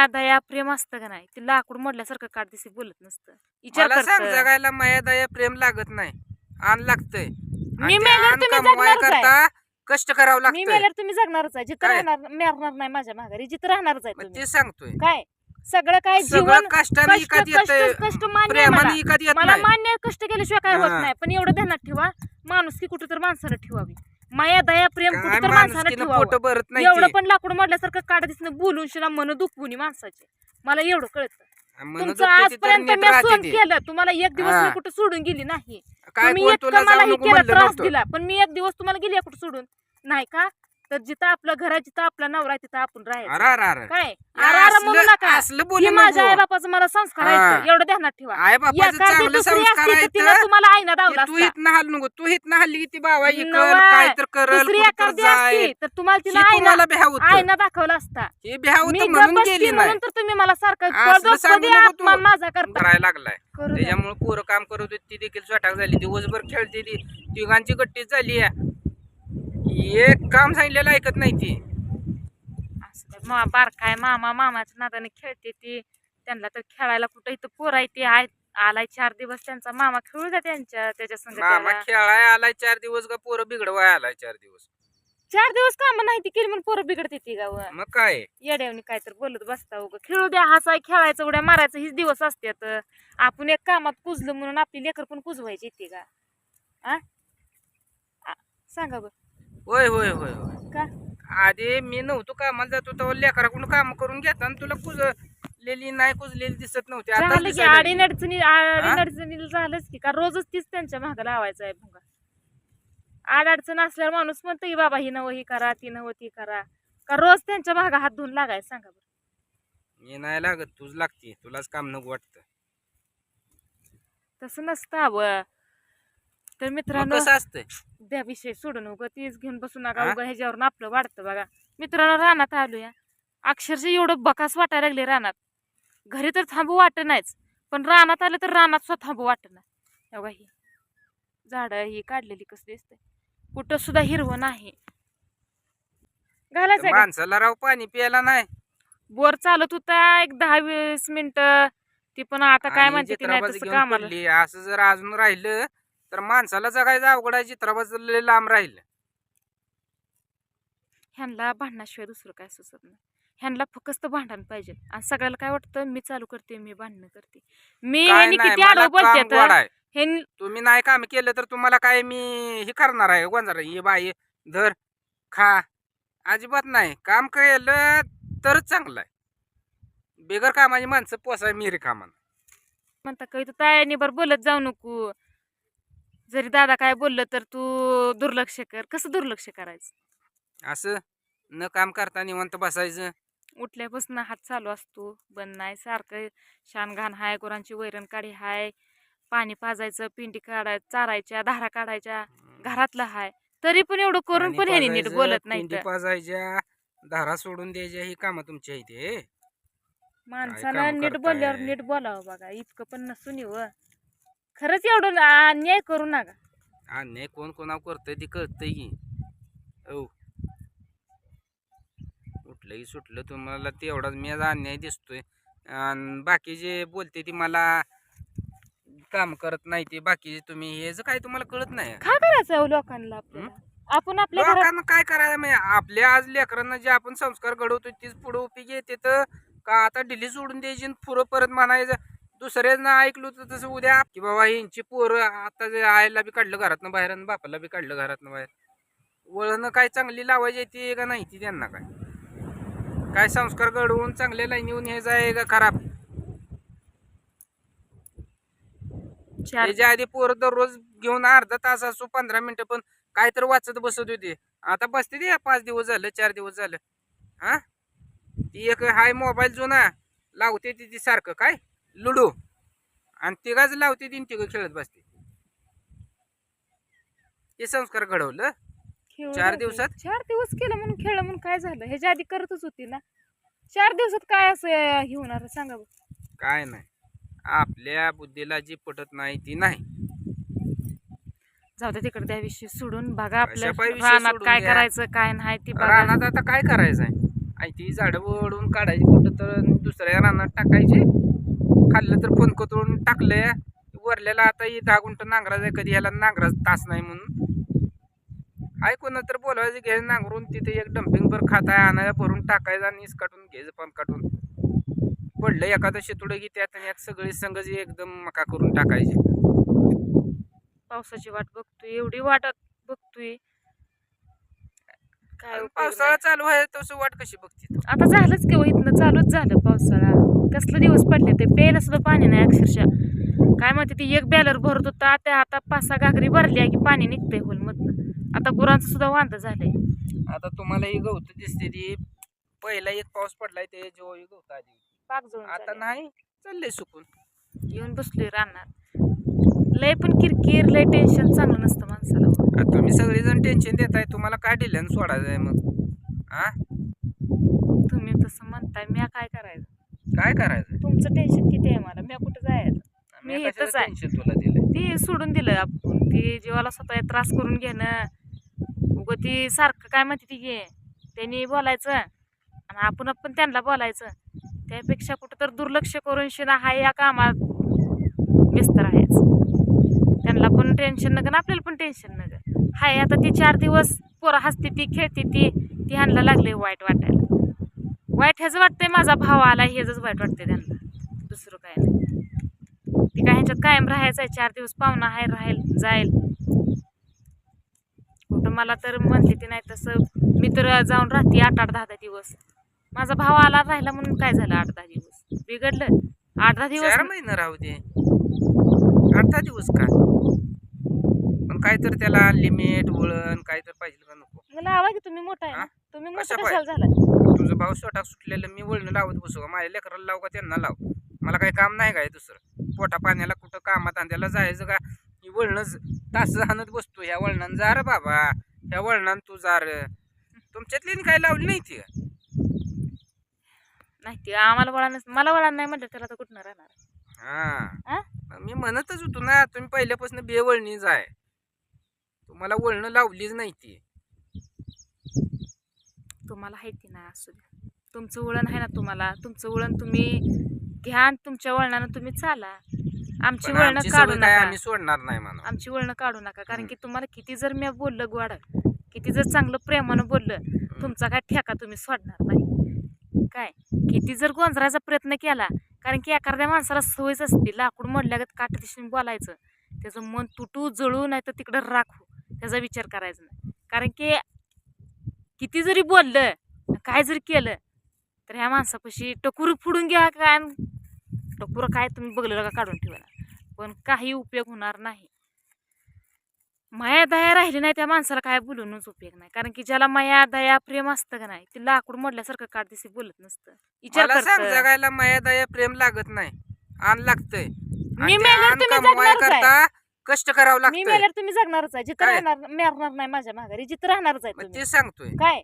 माया दया प्रेम असतं का नाही? ते लाकूड मोडल्यासारखं काट दिसे बोलत नसतं. विचार मला सांग करतं. जगायला माया दया प्रेम लागत नाही. आण लागतंय. मी मेल्यावर तुम्ही जगणारच आहे. करता कष्ट करावं मी लागतंय. मेल्यावर तुम्ही जगणारच आहे. जिथं काय? राहणार मरणार नाही माझ्या माघारी जिथं राहणारच आहे मग तुम्ही. ते सांगतोय. काय? सगळं काय सगळं जीवन कष्टाने कष्ट इकत येतंय कष्ट कष्ट मान्य आहे प्रेमाने मला. इकत येत मला नाही. मान्य आहे, कष्ट केल्याशिवाय काय होत हा. नाही. पण एवढं ध्यानात ठेवा माणूस की कुठं तर माणसानं ठेवावी. माया दया प्रेम काय कुठं तर माणसानं माणुसकीनं ठेवावं. पोट भरत नाही एवढं ते. पण लाकूड मोडल्यासारखं काढ दिसणं बोलून शिना मन दुखवून माणसाचे. मला एवढं कळतं. तुमचं दुखते ते तर आजपर्यंत नीट मी राहते सहन ते. केलं. तुम्हाला एक दिवस हा. मी कुठं सोडून गेली नाही. काय तुम्ही कोण इतकं तुला मला जाऊ हे नको केलं म्हणलं त्रास नव्हतं. दिला. पण मी एक दिवस तुम्हाला गेली कुठं सोडून. नाही का? तर जिथं आपलं घर आहे जिथं आपला नवरा आहे तिथं आपण राहायचं. अरे अरे अरे. काय? या आरा आरा म्हणू असलं- नका. असलं ही माझ्या आई नको बापाचं मला संस्कार हा. एवढं ध्यानात ठेवा. आई बापाचं एखादी चांगलं दुसरी संस्कार असती तर तुम्हाला आईना दावला तू असता. इथनं हल्लू नको तू इथनं हल्ली की ती बाबा. काय तर करल दुसरी कुठं तर एखादी जाय. असती तर तुम्हाला तिला ही आईना तुम्हाला आईना दाखवला असता. हे मी गप्प म्हणून गेली नाही तर तुम्ही मला सारखं असलं कळतं, सांगू कधी नको तू. अपमान माझा करता? करायला लागलाय. करू द्या. त्याच्यामुळे पोरं काम करत होती ती देखील स्वतः झाली दिवसभर खेळते ती तिघांची गट्टीच झाली आहे. एक काम सांगितलेलं ऐकत नाही ती. असं बारकाय मामा मामाच्या नादाने खेळते ती. त्यांना तर खेळायला कुठं इथं पोराय ते. आय आलाय चार दिवस त्यांचा. मामा खेळू द्या त्यांच्या त्याच्या संग मामा त्याला. खेळाय आलाय चार दिवस का पोरं बिघडवाय आलाय चार दिवस? चार दिवस काम नाही ती केली म्हणून पोरं बिघडते ती गाव. मग काय? येड्यावनी काय तर बोलत बसता उगं. खेळू द्या हसाय खेळायचं उड्या मारायचं हीच दिवस असतात आपण एक कामात कुजलं म्हणून आपली लेकर पण कुजवायची ती का आ? आ, सांगा बर. होय होय होय होय. का? आधी मी नव्हतो कामाला जातो तेव्हा लेकराकडून काम करून घेता आणि तुला कुजलेली नाही कुजलेली दिसत नव्हती. आता झालं की दिसायला लागली. आडीन अडचणी आडीन अडचणी झालंच की का रोजच तीच त्यांच्या मागं लावायचं आहे भुंगा आड अडचण असल्यावर माणूस म्हणतो की बाबा ही नवं ही करा ती नवं ती करा. का रोज त्यांच्या मागं हात धुवून लागायचं सांगा बरं. मी नाही लागत तुझ लागते तुलाच काम नको वाटतं. तसं नसतं हवं तर मित्रांनो कसं असतंय? द्या विषय सोडून उगं तीच घेऊन बसू नका. हा? उगं ह्याच्यावरून आपलं वाढतं बघा. मित्रांनो रानात आलोया. अक्षरशः एवढं बकास वाटायला लागले रानात. घरी तर थांबू वाटत नाहीच. पण रानात आलं तर रानात सुद्धा थांबू वाटत नाही. बघा ही. झाडं ही काढलेली कसं दिसतंय कुठं सुद्धा हिरवं नाही. घालायचं त्या का? माणसाला राव पाणी प्यायला नाही. बोर चालत होता एक दहा वीस मिनिटं. ती पण आता काय आणि म्हणते ती नाही जित्राबाज तसं घेऊन कामाला. पडली. असं जर अजून राहिलं तर माणसाला जगायचं अवघड आहे जित्राबाज लय लांब राहिलं. ह्यांना भांडणाशिवाय दुसरं काय सुचत नाही. ह्यांना फक्त भांडण पाहिजे. आणि सगळ्याला काय वाटतं? मी चालू करते मी भांडणं करते. मी काय ह्यांनी नाही किती मला आडवं काम बोलते गोड आहे. ह्यांनी तुम्ही नाही काम केलं तर तुम्हाला काय मी हे करणार आहे? गोंजार ये बाई धर खा. अजिबात नाही. काम केलं तरच चांगलं आहे. बेगर कामाची माणसं पोसाय मिरी कामानं. म्हणता काही तू तायाने बरं बोलत जाऊ नको. जरी दादा काय बोललं तर तू दुर्लक्ष कर. कसं दुर्लक्ष करायचं? असं? न काम करता निवांत बसायचं? उठल्यापासून हात चालू असतो. बंद नाही. सारखं शान घाण हाय गुरांची वैरण काढी हाय. पाणी पाजायचं पिंडी काढाय चारायच्या धारा काढायच्या घरातलं हाय. तरी पण एवढं करून पाणी ह्यानी नीट बोलत नाही पिंडी पाजायच्या धारा सोडून द्यायच्या ही कामं तुमची आहे ते माणसानं कामं नीट करताय? बोलल्यावर नीट बोलावं बघा. इतकं पण नसून येऊ खरंच एवढं अन्याय करू नका. अन्याय कोण कोणावर करतंय ते कळतंय की. हो कुठलंही सुटलं तुम्हाला तेवढाच मी आज अन्याय दिसतोय. आणि बाकी जे बोलते ती मला काम करत नाही ते बाकीचे तुम्ही हे जे काय तुम्हाला कळत नाही? का करायचं हो लोकांना आपल्याला? आपण आपल्या घरात लोकांना काय करायला म्हणजे आपल्या आज लेकरांना जे आपण संस्कार घडवतो तीच पुढे उपयोगी येते तर का आता डिली सोडून द्यायची आणि पुढं परत म्हणायचं दुसऱ्यांना ऐकलो तर तसं उद्या की बाबा यांची पोरं आता जे आईला बी काढलं घरातनं बाहेर आणि बापाला बी काढलं घरातनं बाहेर. वळणं काय चांगली लावायची ती का नाही ती त्यांना काय? काय संस्कार घडवून चांगल्या लाईनीहून हे जाय का खराब? त्याच्या आधी पोरं दररोज घेऊन अर्धा तास असो पंधरा मिनिटं पण काय तर वाचत बसत होती. आता बसते ते पाच दिवस झालं चार दिवस झालं. हा? ती एक हाय मोबाईल जुना लावते ती ती सारखं काय? लुडो. आणि तिघाच लावते तीन तिघं खेळत बसते. हे संस्कार घडवलं. खेळू चार. दिवसात? चार दिवस केलं म्हणून खेळलं म्हणून काय झालं? ह्याच्या आधी करतच होती ना. चार दिवसात काय असं हे होणार सांगा. काय नाही. आपल्या बुद्धीला जी पटत नाही ती नाही. जाऊ दे तिकडे त्याविषयी सोडून बघा आपल्या कशापायी विषय रानात सोडून काय द्या? करायचं काय नाही ती बघा. रानात आता काय करायचंय? आणि ती झाडं ओढून काढायची कुठं तर दुसऱ्या रानात टाकायची. खाल्लं तर फोन करून टाकलंय. वरल्याला आता ही दहा गुंठ नांगराज आहे कधी ह्याला नांगराज तास नाही म्हणून. आहे कोणा तर बोलवायचं घे नांगरून तिथे एक डम्पिंग भर खाता आणायला भरून टाकायचं आणि इस काटून घ्यायचं पण काटून. पडलं एखादं शेतुडं की त्यात आणि यात सगळी संगज एकदम मका करून टाकायची. पावसाची वाट बघतोय एवढी वाट बघतोय. काय पावसाळा. चालू आहे तसं वाट कशी बघते आता झालंच किंवा इथनं चालूच झालं पावसाळा. कसलं दिवस पडले ते? प्यायला सुद्धा पाणी नाही अक्षरशः. काय म्हणते ती एक बॅलर भरत होता त्या आता पाच सहा घागरी भरली आहे की पाणी निघतंय होलमधनं आता गुरांचं सुद्धा वांद झालंय. आता तुम्हाला ही गवत दिसते ती. पहिला एक पाऊस पडलाय ते जो ही गवत आधी पाक आता. नाही चाललंय सुकून. येऊन बसलोय रानात. लय पण किरकिर लय टेन्शन चांगलं नसतं माणसाला. तुम्ही सगळेजण टेन्शन देताय तुम्हाला काय दिलं सोडायचं आहे मग? हा तुम्ही तसं म्हणताय मी काय करायचं? काय करायचं? तुमचं टेन्शन किती आहे मला? मी कुठं जायचं? मी इथंच आहे. तुला दिलंय? ती सोडून दिलं आपण ती जीवाला स्वतः त्रास करून घेणं. उगं ती सारखं काय म्हणते ती घे त्यांनी बोलायचं. आणि आपण आपण त्यांना बोलायचं. त्यापेक्षा कुठं तर दुर्लक्ष करून शिना हा या कामात व्यस्त टेन्शन नका आपल्याला पण टेन्शन नका हाय आता ती चार दिवस पोरं हसते ती खेळते ती ती ह्यांना लागले वाईट वाटायला. वाईट ह्याचं वाटतंय माझा भाव आला ह्याच वाईट वाटतंय त्यांना. दुसरं काय नाही. ती काय ह्याच्यात कायम राहायचं आहे चार दिवस पाहुणा हाय राहील जाईल. कुठं मला तर म्हणते ती नाही तसं मी तर जाऊन राहते आठ आठ दहा दहा दिवस. माझा भाव आला राहिला म्हणून काय झालं आठ दहा दिवस? बिघडलं. आठ दहा दिवस महिना राहू दे. आठ दहा दिवस का? काय तर त्याला लिमिट वळण काय तर पाहिजे का नको. मला आवा की तुम्ही मोठा आहे ना? हा? तुम्ही कशा मोठा पाय? कशाला झाला तुझं भाऊ स्वतः सुटलेलं मी वळण लावत बसू का? माझ्या लेकराला लावू का? त्यांना लाव. मला काही काम नाही काय दुसरं? पोटा पाण्याला कुठं कामात आणल्याला जायचं का? ही वळणच तास आणत बसतो ह्या वळणानं जा रे बाबा. ह्या वळणानं तू जा रे. तुमच्यातली काय लावली नाही ती? नाही ते आम्हाला वळण मला वळण नाही म्हटलं त्याला तर कुठं राहणार? हा? मी म्हणतच होतो ना तुम्ही पहिल्यापासून बेवळणीच आहे. तुम्हाला वळणं लावलीच नाही ती. तुम्हाला आहे ती ना असू द्या. तुमचं वळण आहे ना तुम्हाला. तुमचं वळण तुम्ही घ्या आणि तुमच्या वळणानं तुम्ही चाला. आमची पण वळणं आमची काढू सवय काय नका. आम्ही सोडणार नाही म्हणा. आमची वळणं काढू नका. कारण. की तुम्हाला किती जर मी बोललं गोड किती जर चांगलं प्रेमानं बोललं तुमचा काय ठेका तुम्ही सोडणार नाही. काय? किती जर गोंजरायचा प्रयत्न केला कारण की एखाद्या माणसाला सवयच असते. लाकूड मोडल्यागत काट दिशेने बोलायचं. त्याचं मन तुटू जळू नाही तर तिकडं राखू. त्याचा विचार करायचा नाही. कारण की किती जरी बोललं काय जरी केलं तर ह्या माणसापाशी टकुर फुडून घ्या काय टकुर काय तुम्ही बघलं का काढून ठेवा पण काही उपयोग होणार नाही. माया दया राहिली नाही त्या माणसाला काय बोलूनच उपयोग नाही. कारण की ज्याला माया दया प्रेम असतं का नाही ते लाकूड मोडल्यासारखं काढ दिसे बोलत नसतं. विचार मला सांग करतं. जगायला माया दया प्रेम लागत नाही. आण लागतंय. मी मेल्यावर तुम्ही जगणारच आहे. करता कष्ट करावं मी लागतंय. मेल्यावर तुम्ही जगणारच आहे. जिथं काय? राहणार मेरणार नाही माझ्या माघारी. जिथं राहणारच आहे मग तुम्ही. ते सांगतोय. काय?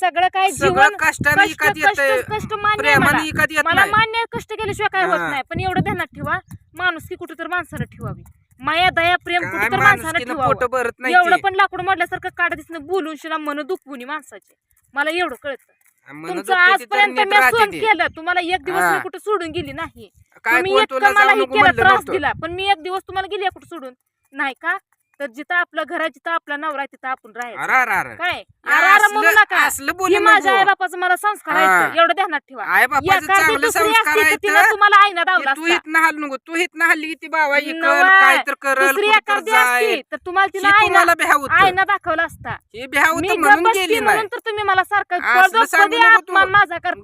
सगळं काय सगळं कष्टाने कष्ट इकत कष्ट येत कष्ट मान्य आहे मला. प्रेमाने इकत येत मला नाही. मान्य आहे, कष्ट केल्याशिवाय काय होत हा. नाही. पण एवढं ध्यानात ठेवा माणूस की कुठं तर माणसानं ठेवावी. माया दया प्रेम काय कुठं तर माणुसकीनं ठेवावं. भरत नाही एवढं ते. पण लाकूड मोडल्यासारखं काढत दिसणं बोलून शिना मन दुखवून माणसाचे. मला एवढं कळतं. म्हणत तुमचं होते ते तर आजपर्यंत नीट मी राहते ते. केलं. तुम्हाला एक दिवस हा. मी कुठं सोडून गेली नाही. काय तुम्ही कोण इतकं तुला मला जाऊ हे नको केलं म्हणलं त्रास नव्हतं. दिला. पण मी एक दिवस तुम्हाला गेली कुठं सोडून. नाही का? तर जिथं आपलं घर आहे जिथं आपला नवरा आहे तिथं आपण राहायचं. अरे अरे अरे. काय? अरे अरे म्हणू असलं- नका. असलं ही माझ्या आई नको. बापाचं मला संस्कार हा. आहेत एवढं ध्यानात ठेवा. आई बापाचं एखादी चांगलं दुसरी संस्कार असती तर आहेत तिनं तुम्हाला आईना दावला तू असता. हित हल नको तू हित हल्ली की ती बाबा इकल नवय. काय तर करल दुसरी कुठं तर एखादी जाय. असती तर तुम्हाला तिला आईना होतं. आईना दाखवला असता. हे मी होतं गप्प म्हणून बसली गेली म्हणून नाही तर तुम्ही मला सारखं असलं कळलं सांगू कधी नको तू. अपमान माझा करताय?